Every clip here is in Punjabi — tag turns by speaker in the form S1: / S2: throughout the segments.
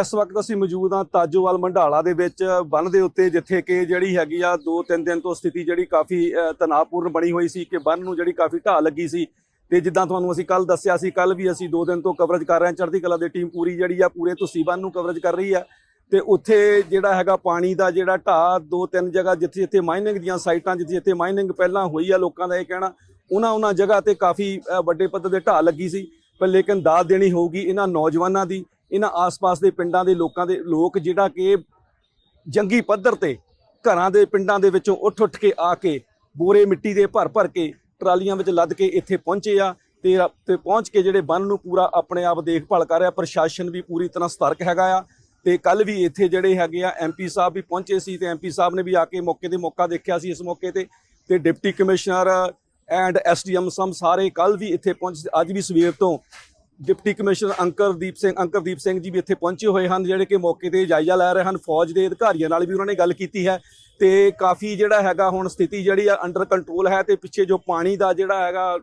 S1: ਇਸ ਵਕਤ ਅਸੀਂ ਮੌਜੂਦ ਹਾਂ ਤਾਜੋਵਾਲ ਮੰਡਾਲਾ ਦੇ ਵਿੱਚ ਬੰਨ ਦੇ ਉੱਤੇ, ਜਿੱਥੇ ਕਿ ਜਿਹੜੀ ਹੈਗੀ ਆ 2-3 ਦਿਨ ਤੋਂ ਸਥਿਤੀ ਜਿਹੜੀ ਕਾਫੀ ਤਣਾਅਪੂਰਨ ਬਣੀ ਹੋਈ ਸੀ ਕਿ ਬੰਨ ਨੂੰ ਜਿਹੜੀ ਕਾਫੀ ਢਾਹ ਲੱਗੀ ਸੀ। ਤੇ ਜਿੱਦਾਂ ਤੁਹਾਨੂੰ ਅਸੀਂ ਕੱਲ ਦੱਸਿਆ ਸੀ ਕੱਲ ਵੀ ਅਸੀਂ 2 ਦਿਨ ਤੋਂ ਕਵਰੇਜ ਕਰ ਰਹੇ ਹਾਂ, ਚੜ੍ਹਦੀ ਕਲਾ ਦੀ ਟੀਮ ਪੂਰੀ ਜਿਹੜੀ ਆ, ਪੂਰੇ ਤੁਸੀਂ ਬੰਨ ਨੂੰ ਕਵਰੇਜ ਕਰ ਰਹੀ ਆ। ਤੇ ਉੱਥੇ ਜਿਹੜਾ ਹੈਗਾ ਪਾਣੀ ਦਾ ਜਿਹੜਾ ਢਾਹ, ਦੋ ਤਿੰਨ ਜਗ੍ਹਾ ਜਿੱਥੇ ਜਿੱਥੇ ਮਾਈਨਿੰਗ ਦੀਆਂ ਸਾਈਟਾਂ, ਜਿੱਥੇ ਜਿੱਥੇ ਮਾਈਨਿੰਗ ਪਹਿਲਾਂ ਹੋਈ ਆ ਲੋਕਾਂ ਦਾ ਇਹ ਕਹਿਣਾ, ਉਹਨਾਂ ਉਹਨਾਂ ਜਗ੍ਹਾ ਤੇ ਕਾਫੀ ਵੱਡੇ ਪੱਧਰ ਦੇ ਢਾਹ ਲੱਗੀ ਸੀ। ਪਰ ਲੇਕਿਨ ਦਾਤ ਦੇਣੀ ਹੋਊਗੀ ਇਹਨਾਂ ਨੌਜਵਾਨਾਂ ਦੀ ਇਹਨਾਂ ਆਸ-ਪਾਸ ਦੇ ਪਿੰਡਾਂ ਦੇ ਲੋਕਾਂ ਦੇ ਲੋਕ ਜਿਹੜਾ ਕਿ ਜੰਗੀ ਪੱਧਰ ਤੇ ਘਰਾਂ ਦੇ ਪਿੰਡਾਂ ਦੇ ਵਿੱਚੋਂ ਉੱਠ-ਉੱਠ ਕੇ ਆ ਕੇ ਬੋਰੇ ਮਿੱਟੀ ਦੇ ਭਰ-ਭਰ ਕੇ ਟਰਾਲੀਆਂ ਵਿੱਚ ਲੱਦ ਕੇ ਇੱਥੇ ਪਹੁੰਚੇ ਆ ਤੇ ਤੇ ਪਹੁੰਚ ਕੇ ਜਿਹੜੇ ਬੰਨ ਨੂੰ ਪੂਰਾ ਆਪਣੇ ਆਪ ਦੇਖਭਾਲ ਕਰ ਰਿਹਾ, ਪ੍ਰਸ਼ਾਸਨ ਵੀ ਪੂਰੀ ਤਰ੍ਹਾਂ ਸਤਰਕ ਹੈਗਾ ਆ। ਤੇ ਕੱਲ ਵੀ ਇੱਥੇ ਜਿਹੜੇ ਹੈਗੇ ਆ ਐਮਪੀ ਸਾਹਿਬ ਵੀ ਪਹੁੰਚੇ ਸੀ ਤੇ ਐਮਪੀ ਸਾਹਿਬ ਨੇ ਵੀ ਆ ਕੇ ਮੌਕੇ ਤੇ ਮੌਕਾ ਦੇਖਿਆ ਸੀ ਇਸ ਮੌਕੇ ਤੇ। ਤੇ ਡਿਪਟੀ ਕਮਿਸ਼ਨਰ ਐਂਡ ਐਸਡੀਐਮ ਸਮ ਸਾਰੇ ਕੱਲ ਵੀ ਇੱਥੇ ਪਹੁੰਚ, ਅੱਜ ਵੀ ਸਵੇਰ ਤੋਂ ਡਿਪਟੀ ਕਮਿਸ਼ਨਰ ਅੰਕਰਦੀਪ ਸਿੰਘ ਅੰਕਰਦੀਪ ਸਿੰਘ ਜੀ ਵੀ ਇੱਥੇ ਪਹੁੰਚੇ ਹੋਏ ਹਨ, ਜਿਹੜੇ ਕਿ ਮੌਕੇ ਤੇ ਜਾਇਜ਼ਾ ਲੈ ਰਹੇ ਹਨ, ਫੌਜ ਦੇ ਅਧਿਕਾਰੀਆਂ ਨਾਲ ਵੀ ਉਹਨਾਂ ਨੇ ਗੱਲ ਕੀਤੀ ਹੈ ਤੇ ਕਾਫੀ ਜਿਹੜਾ ਹੈਗਾ ਹੁਣ ਸਥਿਤੀ ਜਿਹੜੀ ਆ ਅੰਡਰ ਕੰਟਰੋਲ ਹੈ ਤੇ ਪਿੱਛੇ ਜੋ ਪਾਣੀ ਦਾ ਜਿਹੜਾ ਹੈਗਾ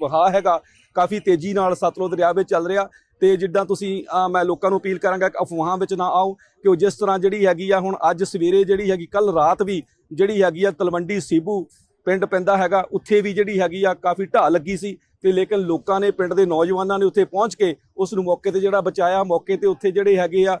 S1: ਵਹਾਅ ਹੈਗਾ, ਕਾਫੀ ਤੇਜ਼ੀ ਨਾਲ ਸਤਲੁਜ ਦਰਿਆ ਵਿੱਚ ਚੱਲ ਰਿਹਾ ਤੇ ਜਿੱਦਾਂ ਤੁਸੀਂ ਮੈਂ ਲੋਕਾਂ ਨੂੰ ਅਪੀਲ ਕਰਾਂਗਾ ਕਿ ਅਫਵਾਹਾਂ ਵਿੱਚ ਨਾ ਆਓ ਕਿ ਉਹ ਜਿਸ ਤਰ੍ਹਾਂ ਜਿਹੜੀ ਹੈਗੀ ਆ ਹੁਣ ਅੱਜ ਸਵੇਰੇ ਜਿਹੜੀ ਹੈਗੀ ਕੱਲ ਰਾਤ ਵੀ ਜਿਹੜੀ ਹੈਗੀ ਆ ਤਲਵੰਡੀ ਸੀਬੂ ਪਿੰਡ ਪੈਂਦਾ ਹੈਗਾ, ਉੱਥੇ ਵੀ ਜਿਹੜੀ ਹੈਗੀ ਆ ਕਾਫੀ ਢਾਹ ਲੱਗੀ ਸੀ ਤੇ ਲੇਕਿਨ ਲੋਕਾਂ ਨੇ, ਪਿੰਡ ਦੇ ਨੌਜਵਾਨਾਂ ਨੇ ਉੱਥੇ ਪਹੁੰਚ ਕੇ ਉਸ ਨੂੰ ਮੌਕੇ ਤੇ ਜਿਹੜਾ ਬਚਾਇਆ, ਮੌਕੇ ਤੇ ਉੱਥੇ ਜਿਹੜੇ ਹੈਗੇ ਆ,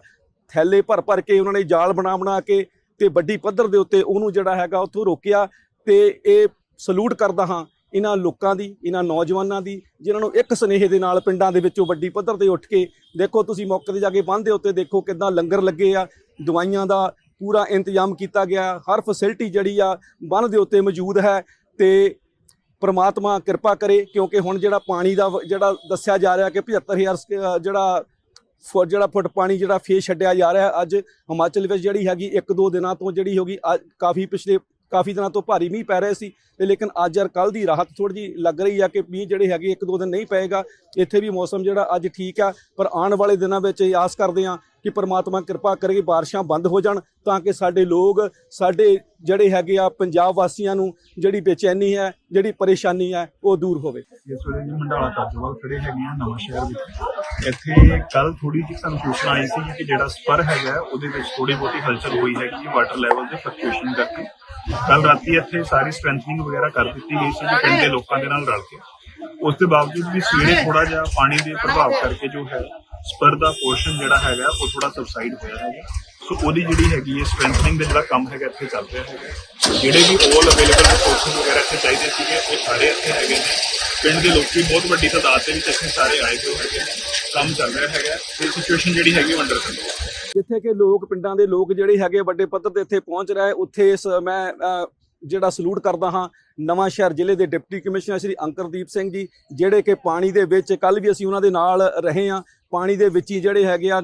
S1: ਥੈਲੇ ਭਰ ਭਰ ਕੇ ਉਹਨਾਂ ਨੇ ਜਾਲ ਬਣਾ ਬਣਾ ਕੇ ਤੇ ਵੱਡੀ ਪੱਧਰ ਦੇ ਉੱਤੇ ਉਹਨੂੰ ਜਿਹੜਾ ਹੈਗਾ ਉੱਥੋਂ ਰੋਕਿਆ ਤੇ ਇਹ ਸਲੂਟ ਕਰਦਾ ਹਾਂ ਇਹਨਾਂ ਲੋਕਾਂ ਦੀ, ਇਹਨਾਂ ਨੌਜਵਾਨਾਂ ਦੀ, ਜਿਨ੍ਹਾਂ ਨੂੰ ਇੱਕ ਸਨੇਹ ਦੇ ਨਾਲ ਪਿੰਡਾਂ ਦੇ ਵਿੱਚੋਂ ਵੱਡੀ ਪੱਧਰ ਤੇ ਉੱਠ ਕੇ ਦੇਖੋ ਤੁਸੀਂ ਮੌਕੇ ਤੇ ਜਾ ਕੇ ਬੰਨ੍ਹ ਦੇ ਉੱਤੇ ਦੇਖੋ ਕਿੱਦਾਂ ਲੰਗਰ ਲੱਗੇ ਆ, ਦਵਾਈਆਂ ਦਾ ਪੂਰਾ ਇੰਤਜ਼ਾਮ ਕੀਤਾ ਗਿਆ, ਹਰ ਫੈਸਿਲਿਟੀ ਜਿਹੜੀ ਆ ਬੰਨ੍ਹ ਦੇ ਉੱਤੇ ਮੌਜੂਦ ਹੈ ਤੇ ਪ੍ਰਮਾਤਮਾ ਕਿਰਪਾ ਕਰੇ ਕਿਉਂਕਿ ਹੁਣ ਜਿਹੜਾ ਪਾਣੀ ਦਾ ਜਿਹੜਾ ਦੱਸਿਆ ਜਾ ਰਿਹਾ ਕਿ 75000 ਸ- ਅ, ਜਿਹੜਾ ਫੁੱਟ ਜਿਹੜਾ ਫੁੱਟ ਪਾਣੀ ਜਿਹੜਾ ਫੇਰ ਛੱਡਿਆ ਜਾ ਰਿਹਾ ਅੱਜ ਹਿਮਾਚਲ ਵਿੱਚ ਜਿਹੜੀ ਹੈਗੀ ਇੱਕ ਦੋ ਦਿਨਾਂ ਤੋਂ ਜਿਹੜੀ ਹੋਗੀ ਕਾਫੀ ਪਿਛਲੇ ਕਾਫੀ ਦਿਨਾਂ ਤੋਂ ਭਾਰੀ ਮੀਂਹ ਪੈ ਰਹੇ ਸੀ ਤੇ ਲੇਕਿਨ ਅੱਜ ਔਰ ਕੱਲ ਦੀ ਰਾਹਤ ਥੋੜੀ ਜੀ ਲੱਗ ਰਹੀ ਆ ਕਿ ਮੀਂਹ ਜਿਹੜੇ ਹੈਗੇ ਇੱਕ ਦੋ ਦਿਨ ਨਹੀਂ ਪਏਗਾ। ਇੱਥੇ ਵੀ ਮੌਸਮ ਜਿਹੜਾ ਅੱਜ ਠੀਕ ਆ ਪਰ ਆਉਣ ਵਾਲੇ ਦਿਨਾਂ ਵਿੱਚ ਇਹ ਆਸ ਕਰਦੇ ਆ ਕਿ ਪ੍ਰਮਾਤਮਾ ਕਿਰਪਾ ਕਰੇ ਬਾਰਿਸ਼ਾਂ ਬੰਦ ਹੋ ਜਾਣ ਤਾਂ ਕਿ ਸਾਡੇ ਲੋਕ, ਸਾਡੇ ਜਿਹੜੇ ਹੈਗੇ ਆ ਪੰਜਾਬ ਵਾਸੀਆਂ ਨੂੰ ਜਿਹੜੀ ਬੇਚੈਨੀ ਹੈ, ਜਿਹੜੀ ਪਰੇਸ਼ਾਨੀ ਹੈ, ਉਹ ਦੂਰ ਹੋਵੇ।
S2: ਇਸ ਵੇਲੇ ਜੀ ਮੰਡਾਲਾ ਤਾਜੋਵਾਲ ਖੜੇ ਹੈਗੇ ਆ ਨਵਾਂ ਸ਼ਹਿਰ ਵਿੱਚ। ਇੱਥੇ ਕੱਲ ਥੋੜੀ ਜਿਹੀ ਸਾਨੂੰ ਸੂਚਨਾ ਆਈ ਸੀ ਕਿ ਜਿਹੜਾ ਸਪਰ ਹੈਗਾ ਉਹਦੇ ਵਿੱਚ ਥੋੜੀ ਬਹੁਤੀ ਹਲਚਲ ਹੋਈ ਹੈਗੀ ਵਾਟਰ ਲੈਵਲ ਦੇ ਫਲਕਚੁਏਸ਼ਨ ਕਰਕੇ। ਕੱਲ ਰਾਤੀ ਇੱਥੇ ਸਾਰੀ ਸਟਰੈਂਥਨਿੰਗ ਵਗੈਰਾ ਕਰ ਦਿੱਤੀ ਗਈ ਸੀ ਪਿੰਡ ਦੇ ਲੋਕਾਂ ਦੇ ਨਾਲ ਰਲ ਕੇ। ਉਸ ਦੇ ਬਾਵਜੂਦ ਵੀ ਸਵੇਰੇ ਥੋੜਾ ਜਿਹਾ ਪਾਣੀ ਦੇ ਪ੍ਰਭਾਵ ਕਰਕੇ ਜੋ ਹੈ ਸਪਰ ਦਾ ਪੋਰਸ਼ਨ ਜਿਹੜਾ ਹੈਗਾ, ਉਹ ਥੋੜਾ ਸਬਸਾਈਡ ਹੋਇਆ ਹੈਗਾ। ਸੋ ਉਹਦੀ ਜਿਹੜੀ ਹੈਗੀ ਹੈ ਸਟਰੈਂਥਨਿੰਗ ਦਾ ਜਿਹੜਾ ਕੰਮ ਹੈਗਾ, ਇੱਥੇ ਚੱਲ ਰਿਹਾ ਹੈਗਾ। ਜਿਹੜੇ ਵੀ ਆਲ ਅਵੇਲੇਬਲ ਰਿਸੋਰਸਸ ਵਗੈਰਾ ਇੱਥੇ ਚਾਹੀਦੇ ਸੀਗੇ, ਉਹ ਸਾਰੇ ਇੱਥੇ ਹੈਗੇ ਨੇ। ਪਿੰਡ ਦੇ ਲੋਕੀ ਬਹੁਤ ਵੱਡੀ ਤਾਦਾਦ ਦੇ ਵਿੱਚ ਇੱਥੇ ਸਾਰੇ ਆਏ ਹੋਏ ਹੈਗੇ ਨੇ। ਕੰਮ ਚੱਲ ਰਿਹਾ ਹੈਗਾ। ਤੇ ਸਿਚੁਏਸ਼ਨ ਜਿਹੜੀ ਹੈਗੀ ਅੰਡਰ ਕੰਟਰੋਲ
S1: ਜਿੱਥੇ ਕਿ ਲੋਕ, ਪਿੰਡਾਂ ਦੇ ਲੋਕ ਜਿਹੜੇ ਹੈਗੇ, ਵੱਡੇ ਪੱਧਰ ਤੇ ਇੱਥੇ ਪਹੁੰਚ ਰਹੇ, ਉੱਥੇ ਇਸ, ਮੈਂ ਜਿਹੜਾ ਸਲੂਟ ਕਰਦਾ ਹਾਂ, ਨਵਾਂ ਸ਼ਹਿਰ ਜ਼ਿਲ੍ਹੇ ਦੇ ਡਿਪਟੀ ਕਮਿਸ਼ਨਰ ਸ਼੍ਰੀ ਅੰਕਰਦੀਪ ਸਿੰਘ ਜੀ, ਜਿਹੜੇ ਕਿ ਪਾਣੀ ਦੇ ਵਿੱਚ ਕੱਲ ਵੀ ਅਸੀਂ ਉਹਨਾਂ ਦੇ ਨਾਲ ਰਹੇ ਹਾਂ। ਪਾਣੀ ਦੇ ਵਿੱਚ ਹੀ ਜਿਹੜੇ ਹੈਗੇ ਆ,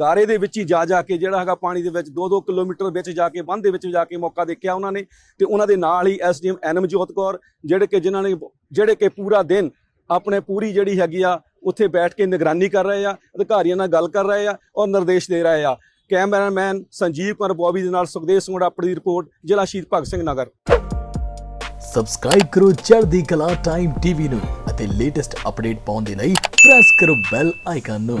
S1: ਗਾਰੇ ਦੇ ਵਿੱਚ ਹੀ ਜਾ ਜਾ ਕੇ ਜਿਹੜਾ ਹੈਗਾ ਪਾਣੀ ਦੇ ਵਿੱਚ 2-2 ਕਿਲੋਮੀਟਰ ਵਿੱਚ ਜਾ ਕੇ ਬੰਦ ਦੇ ਵਿੱਚ ਜਾ ਕੇ ਮੌਕਾ ਦੇਖਿਆ ਉਹਨਾਂ ਨੇ। ਤੇ ਉਹਨਾਂ ਦੇ ਨਾਲ ਹੀ ਐਸਡੀਐਮ ਐਨਮਜੋਤ ਕੌਰ, ਜਿਹੜੇ ਕਿ ਜਿਨ੍ਹਾਂ ਨੇ, ਜਿਹੜੇ ਕਿ ਪੂਰਾ ਦਿਨ ਆਪਣੇ ਪੂਰੀ ਜਿਹੜੀ ਹੈਗੀ ਆ, ਉੱਥੇ ਬੈਠ ਕੇ ਨਿਗਰਾਨੀ ਕਰ ਰਹੇ ਆ, ਅਧਿਕਾਰੀਆਂ ਨਾਲ ਗੱਲ ਕਰ ਰਹੇ ਆ ਔਰ ਨਿਰਦੇਸ਼ ਦੇ ਰਹੇ ਆ। ਕੈਮਰਾਮੈਨ ਸੰਜੀਵ ਕੁਮਾਰ ਬੋਬੀ ਦੇ ਨਾਲ ਸੁਖਦੇਵ ਸਿੰਘ ਆਪਣੀ ਦੀ ਰਿਪੋਰਟ ਜ਼ਿਲ੍ਹਾ ਸ਼ਹੀਦ ਭਗਤ ਸਿੰਘ ਨਗਰ
S3: ਸਬਸਕ੍ਰਾਈਬ ਕਰੋ ਚੜ੍ਹਦੀ ਕਲਾ ਟਾਈਮ ਟੀਵੀ ਨੂੰ ਅਤੇ ਲੇਟੈਸਟ ਅਪਡੇਟ ਪਾਉਣ ਦੇ ਲਈ ਪ੍ਰੈਸ ਕਰੋ ਬੈਲ ਆਈਕਨ ਨੂੰ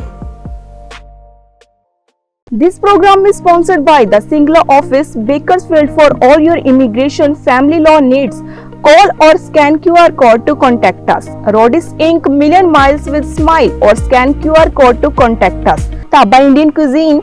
S4: This program is sponsored by the Singla office, Bakersfield for all your immigration family law needs. Call or scan QR code to contact us. Rodis Inc. Million Miles with Smile or scan QR code to contact us. Taba Indian Cuisine,